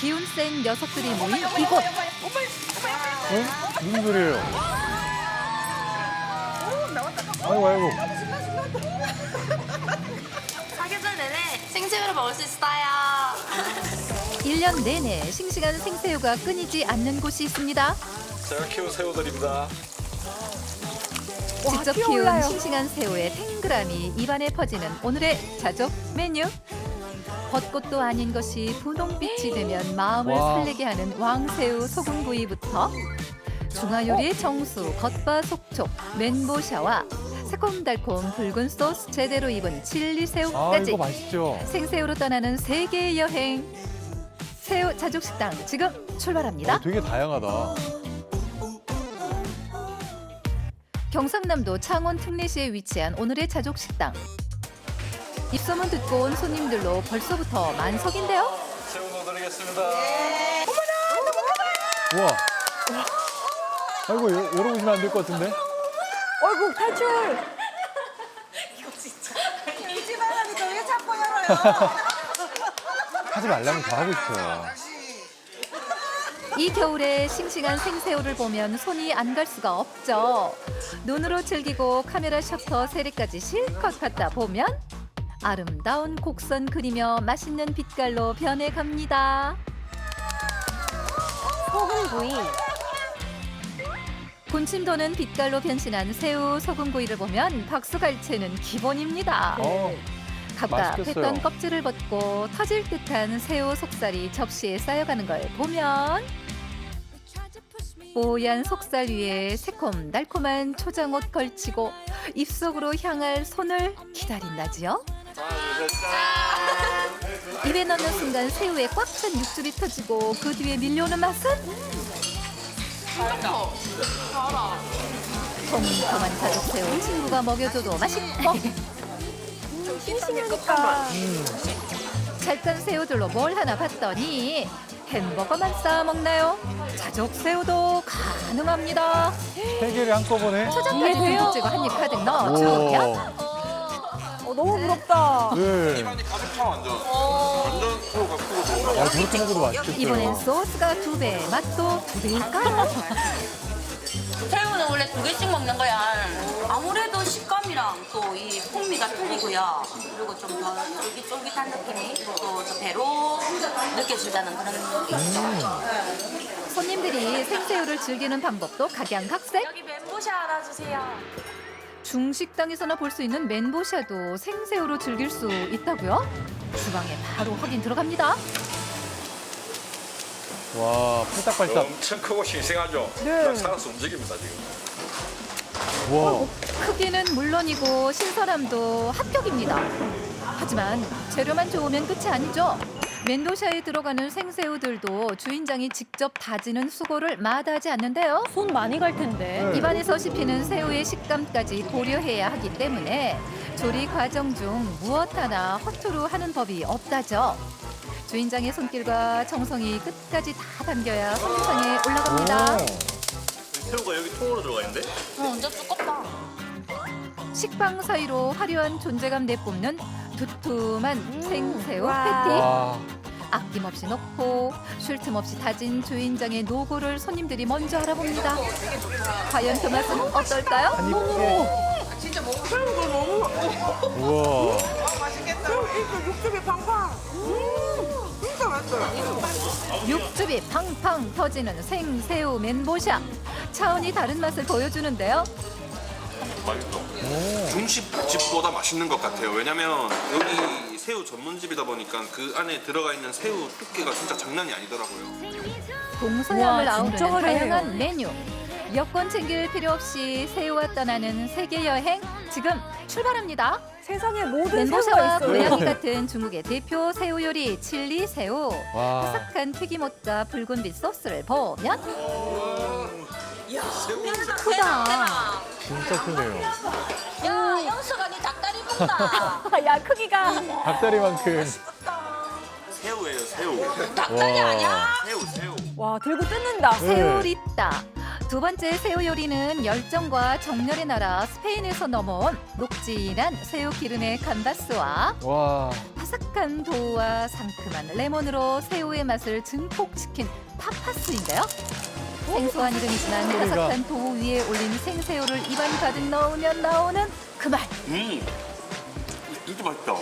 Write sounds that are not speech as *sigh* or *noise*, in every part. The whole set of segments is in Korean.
기운 센 녀석들이 모인 이곳. 어? 무슨 소리예요? 아이고 아이고. 사계절 내내 생새우를 먹을 수 있어요. 1년 내내 싱싱한 생새우가 끊이지 않는 곳이 있습니다. 제가 키운 새우들입니다. 직접 키운 싱싱한 새우의 탱글함이 입안에 퍼지는 오늘의 자족 메뉴. 벚꽃도 아닌 것이 분홍빛이 되면 마음을 와. 설레게 하는 왕새우 소금구이부터 중화요리의 정수 겉바 속촉 맨보샤와 새콤달콤 붉은 소스 제대로 입은 칠리 아 새우까지 이거 맛있죠. 생새우로 떠나는 세계의 여행. 새우 자족식당 지금 출발합니다. 어, 되게 다양하다. 경상남도 창원 특례시에 위치한 오늘의 자족식당. 입소문 듣고 온 손님들로 벌써부터 만석인데요. 새우 넣어드리겠습니다. 우와. 아이고 여- 열어보시면 안 될 것 같은데. 어이구 탈출. 울지 말라니까 왜 자꾸 열어요? 하지 말라면 더 하고 싶어요. 이 겨울에 싱싱한 생새우를 보면 손이 안 갈 수가 없죠. 눈으로 즐기고 카메라 셔터 세례까지 실컷 갖다 보면 아름다운 곡선 그리며 맛있는 빛깔로 변해갑니다. 소금구이. 군침 도는 빛깔로 변신한 새우 소금구이를 보면 박수갈채는 기본입니다. 어, 갑갑했던 맛있겠어요. 껍질을 벗고 터질 듯한 새우 속살이 접시에 쌓여가는 걸 보면 뽀얀 속살 위에 새콤달콤한 초장옷 걸치고 입속으로 향할 손을 기다린다지요. 입에 넣는 순간 새우에 꽉 찬 육즙이 터지고 그 뒤에 밀려오는 맛은 통통한 가족 새우 친구가 먹여줘도 맛있고 싱싱하니까. 잘깐 새우들로 뭘 하나 봤더니 햄버거만 싸 먹나요? 자족 새우도 가능합니다. 세 개를 한꺼번에. 초장까지 이해돼요? 듬뿍 찍어 한입 가득 넣어주면 부럽다. 네. 가득 차 완전. 완전 새우가 크고 아 저렇게 먹어도 맛있겠어요. 이번엔 소스가 두 배, 맛도 두 배일까요? *laughs* 새우는 원래 두 개씩 먹는 거야. 아무래도 식감이랑 또 이 풍미가 틀리고요. 그리고 좀 더 쫄깃쫄깃한 느낌이 또저 배로 느껴진다는 그런 느낌이 있죠. 손님들이 생새우를 즐기는 방법도 각양각색. 여기 멘보샤 하나 주세요. 중식당에서나 볼 수 있는 맨보샤도 생새우로 즐길 수 있다고요? 주방에 바로 확인 들어갑니다. 와 팔딱팔딱. 엄청 크고 싱싱하죠? 네. 막 살아서 움직입니다, 지금. 와. 크기는 물론이고 신선함도 합격입니다. 하지만 재료만 좋으면 끝이 아니죠. 맨도샤에 들어가는 생새우들도 주인장이 직접 다지는 수고를 마다하지 않는데요. 손 많이 갈 텐데. 네. 입안에서 씹히는 새우의 식감까지 고려해야 하기 때문에 조리 과정 중 무엇 하나 허투루 하는 법이 없다죠. 주인장의 손길과 정성이 끝까지 다 담겨야 선상에 올라갑니다. 새우가 여기 통으로 들어가 있는데? 어, 완전 두껍다. 식빵 사이로 화려한 존재감 내뿜는 두툼한 생새우 와. 패티. 와. 아낌없이 넣고 쉴 틈 없이 다진 주인장의 노고를 손님들이 먼저 알아봅니다. 과연 그 맛은 어떨까요? 진짜 먹고 너무 우와. 맛있겠다. 이거 육즙이 팡팡. 음, 진짜 맛있어요. 육즙이 팡팡 터지는 생새우 맨보샤. 차원이 다른 맛을 보여주는데요. 맛있어. 오. 중식집보다 맛있는 것 같아요. 왜냐면 여기 새우 전문집이다 보니까 그 안에 들어가 있는 새우 두께가 진짜 장난이 아니더라고요. 동서양을 와, 아우르는 화려해요. 다양한 메뉴. 여권 챙길 필요 없이 새우와 떠나는 세계 여행 지금 출발합니다. 세상에 모든 새우가 맨보샤와 있어요. 고양이 같은 중국의 대표 새우 요리 칠리 새우. 와. 바삭한 튀김옷과 붉은빛 소스를 보면 크다. 진짜 크네요. 야, 영수가 니 닭다리 먹다. *laughs* 야 크기가. 닭다리만큼. 새우예요, 새우. 닭다리 와. 아니야? 새우, 새우. 와 들고 뜯는다. 네. 새우리따. 두 번째 새우 요리는 열정과 정열의 나라 스페인에서 넘어온 녹진한 새우 기름의 감바스와 와. 바삭한 도우와 상큼한 레몬으로 새우의 맛을 증폭시킨 타파스인데요. 생소한 이름이지만 소리가. 바삭한 도우 위에 올린 생새우를 입안 가득 넣으면 나오는 그 맛. 음, 진짜 맛있다.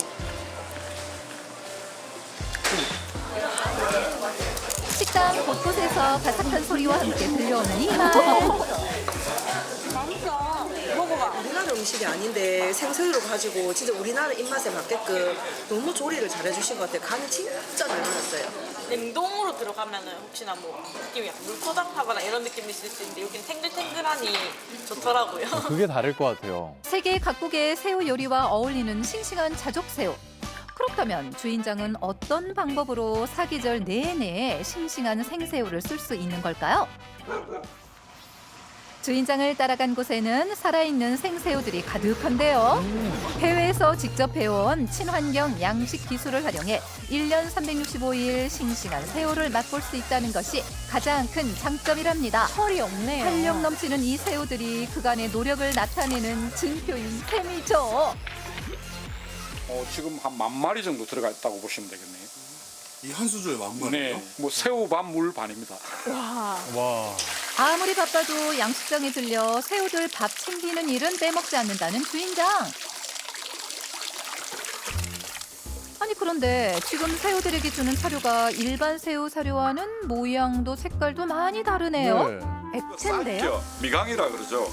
식당 곳곳에서 바삭한 소리와 함께 들려오는 이 맛. 우리나라 음식이 아닌데 생새우를 가지고 진짜 우리나라 입맛에 맞게끔 너무 조리를 잘해주신 것 같아요. 간이 진짜 잘 맞았어요. 냉동으로 들어가면은 혹시나 뭐 느낌이 약간 물토닥하거나 이런 느낌이 있을 수 있는데 여기는 탱글탱글하니 좋더라고요. 그게 다를 것 같아요. 세계 각국의 새우 요리와 어울리는 싱싱한 자족새우. 그렇다면 주인장은 어떤 방법으로 사계절 내내 싱싱한 생새우를 쓸 수 있는 걸까요? 주인장을 따라간 곳에는 살아있는 생새우들이 가득한데요. 해외에서 직접 배워온 친환경 양식 기술을 활용해 1년 365일 싱싱한 새우를 맛볼 수 있다는 것이 가장 큰 장점이랍니다. 털이 없네요. 활력 넘치는 이 새우들이 그간의 노력을 나타내는 증표인 셈이죠. 어, 지금 한 만 마리 정도 들어가 있다고 보시면 되겠네요. 이 한 수주에 만 네, 뭐 새우 반, 물 반입니다. 와. 와. 아무리 바빠도 양식장에 들려 새우들 밥 챙기는 일은 빼먹지 않는다는 주인장. 아니 그런데 지금 새우들에게 주는 사료가 일반 새우 사료와는 모양도 색깔도 많이 다르네요. 네. 액체인데요. 미강이라 그러죠.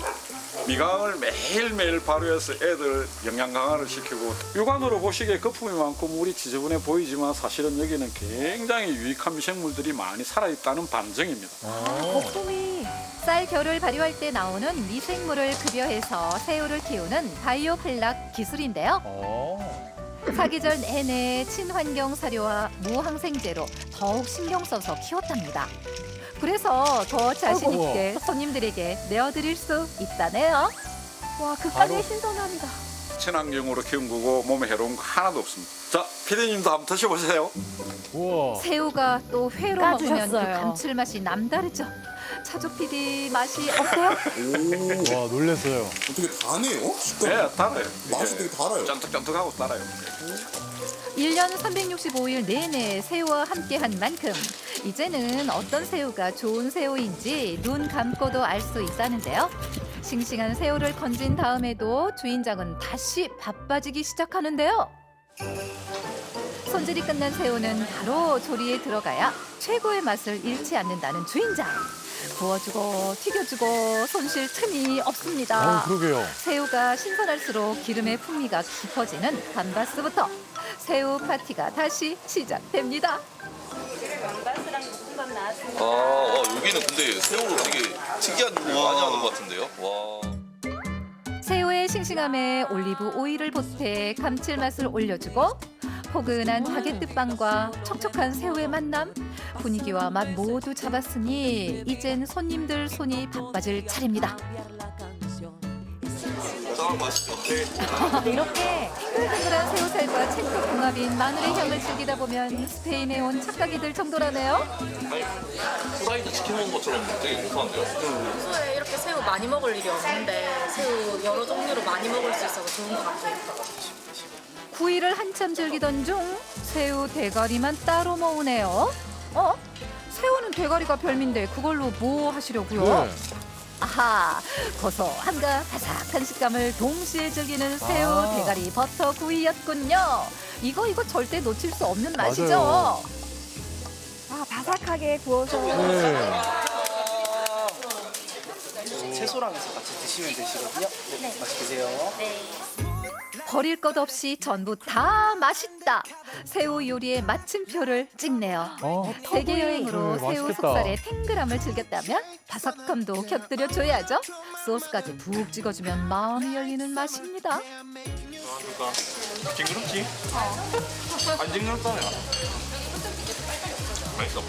미강을 매일매일 발효해서 애들 영양 강화를 시키고 육안으로 보시기에 거품이 많고 물이 지저분해 보이지만 사실은 여기는 굉장히 유익한 미생물들이 많이 살아있다는 반증입니다. 거품이. 쌀 결을 발효할 때 나오는 미생물을 급여해서 새우를 키우는 바이오 플락 기술인데요. 어. 사계절 내내 친환경 사료와 무항생제로 더욱 신경 써서 키웠답니다. 그래서 더 자신 있게 손님들에게 내어드릴 수 있다네요. 와, 그 바로- 까지의 신선함이다. 친환경으로 키운 거고 몸에 해로운 거 하나도 없습니다. 자, 피디님도 한번 드셔보세요. 우와. 새우가 또 회로 먹으면 그 까주셨어요. 감칠맛이 남다르죠. 차조 PD 맛이 어때요? *laughs* 와, 놀랬어요. 어떻게 다네요? 식감 네, 달아요. 맛이 되게 달아요. 쫀득쫀득하고 달아요. 1년 365일 내내 새우와 함께한 만큼 이제는 어떤 새우가 좋은 새우인지 눈 감고도 알 수 있다는데요. 싱싱한 새우를 건진 다음에도 주인장은 다시 바빠지기 시작하는데요. 손질이 끝난 새우는 바로 조리에 들어가야 최고의 맛을 잃지 않는다는 주인장. 구워주고 튀겨주고 손실 틈이 없습니다. 어, 그러게요. 새우가 신선할수록 기름의 풍미가 깊어지는 감바스부터 새우 파티가 다시 시작됩니다. 아, 와, 여기는 근데 새우로 되게 특이한 거 많이 하는 것 같은데요? 와. 새우의 싱싱함에 올리브 오일을 보태 감칠맛을 올려주고 포근한 바게트 빵과 촉촉한 새우의 만남 분위기와 맛 모두 잡았으니 이젠 손님들 손이 바빠질 차례입니다. *laughs* 이렇게 탱글탱글한 새우살과 찰떡 궁합인 마늘의 향을 즐기다 보면 스페인에 온 착각이 들 정도라네요. 아니, 프라이드 치킨 먹는 것처럼 되게 고소한데요? 평소에 이렇게 새우 많이 먹을 일이 없는데 새우 여러 종류로 많이 먹을 수 있어서 좋은 것 같아요. 구이를 한참 즐기던 중 새우 대가리만 따로 모으네요. 어? 새우는 대가리가 별미인데 그걸로 뭐 하시려고요? 네. 아하, 고소함과 바삭한 식감을 동시에 즐기는 새우 아. 대가리 버터 구이였군요. 이거 이거 절대 놓칠 수 없는 맛이죠. 맞아요. 아, 바삭하게 구워서. 네. 채소랑 해서 같이 드시면 되시거든요. 네. 맛있게 드세요. 버릴 것 없이 전부 다 맛있다. 새우 요리의 마침표를 찍네요. 어. 세계 여행으로 네, 새우 맛있겠다. 속살의 탱글함을 즐겼다면 바삭함도 곁들여 줘야죠. 소스까지 푹 찍어주면 마음이 열리는 맛입니다. 누가 징그럽지? 안 징그럽다며. 맛있어.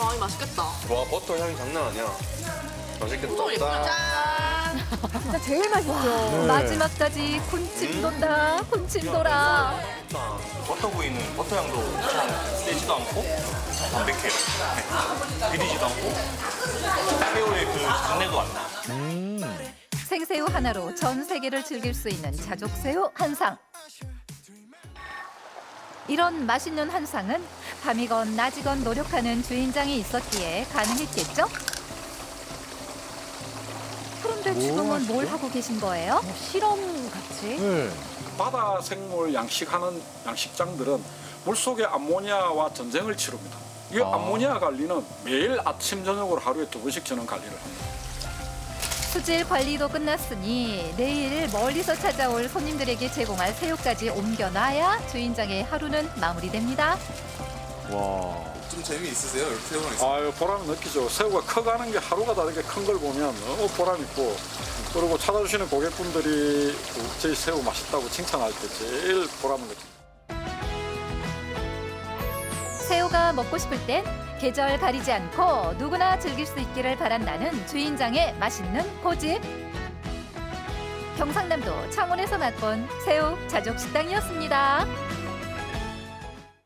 와, 이 맛있겠다. 와, 버터 향이 장난 아니야. 맛있겠다. 진짜 제일 맛있죠. 네. 마지막까지 군침 돈다, 군침 돌아. 버터 구이는 버터 향도 세지도 않고 담백해요. 네. 비리지도 않고 새우의 그 단내도 안 나. 음. 생새우 하나로 전 세계를 즐길 수 있는 자족새우 한상. 이런 맛있는 한상은 밤이건 낮이건 노력하는 주인장이 있었기에 가능했겠죠? 그런데 뭐 지금은 뭘 하시죠? 하고 계신 거예요? 실험 같이. 네. 바다 생물 양식하는 양식장들은 물속의 암모니아와 전쟁을 치릅니다. 이 아. 암모니아 관리는 매일 아침 저녁으로 하루에 두 번씩 저는 관리를 합니다. 수질 관리도 끝났으니 내일 멀리서 찾아올 손님들에게 제공할 새우까지 옮겨놔야 주인장의 하루는 마무리됩니다. 와. 좀 재미있으세요? 이렇게 새우랑 있어요? 아유 보람을 느끼죠. 새우가 커가는 게 하루가 다르게 큰 걸 보면 너무 보람 있고 그리고 찾아주시는 고객분들이 그 저희 새우 맛있다고 칭찬할 때 제일 보람을 느낍니다. 새우가 먹고 싶을 땐 계절 가리지 않고 누구나 즐길 수 있기를 바란다는 주인장의 맛있는 고집. 경상남도 창원에서 맛본 새우 자족 식당이었습니다.